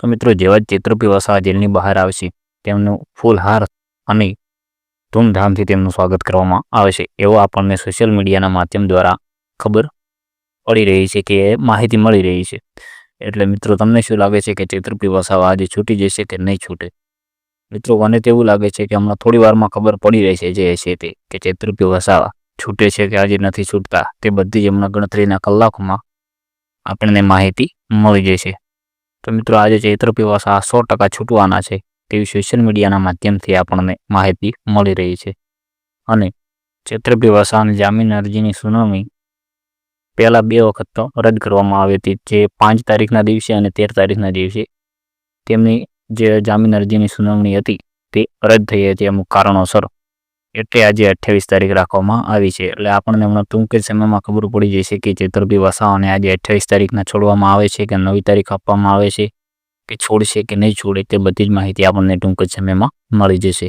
તો મિત્રો, જેવા જ ચેત્રપી વસાવા જેલની બહાર આવશે તેમનું ફૂલહાર અને ધૂમધામથી તેમનું સ્વાગત કરવામાં આવે છે. એવો આપણને સોશિયલ મીડિયાના માધ્યમ દ્વારા ખબર પડી રહી છે કે માહિતી મળી રહી છે. એટલે મિત્રો, તમને શું લાગે છે કે ચેત્રપી વસાવા આજે છૂટી જશે કે નહીં છૂટે? મિત્રો, મને તેવું લાગે છે કે હમણાં થોડી વારમાં ખબર પડી રહી છે જે છે તે, કે ચેત્રપી વસાવા છૂટે છે કે આજે નથી છૂટતા. તે બધી જ હમણાં ગણતરીના કલાકોમાં આપણને માહિતી મળી જશે. તો મિત્રો આજે ચૈત્રપી પીવાસા સો ટકા છૂટવાના છે તેવી સોશિયલ મીડિયાના માધ્યમથી આપણને માહિતી મળી રહી છે. અને ચૈત્રપી પીવાસાની જામીન અરજીની સુનાવણી પહેલાં બે વખત તો રદ કરવામાં આવી હતી. જે પાંચ તારીખના દિવસે અને તેર તારીખના દિવસે તેમની જે જામીન અરજીની સુનાવણી હતી તે રદ થઈ હતી. અમુક કારણોસર એટલે આજે અઠ્યાવીસ તારીખ રાખવામાં આવી છે. એટલે આપણને હમણાં ટૂંક જ સમયમાં ખબર પડી જશે કે ચેતરપી વસાવાને આજે અઠ્યાવીસ તારીખના છોડવામાં આવે છે કે નવી તારીખ આપવામાં આવે છે, કે છોડશે કે નહીં છોડે તે બધી જ માહિતી આપણને ટૂંક જ સમયમાં મળી જશે.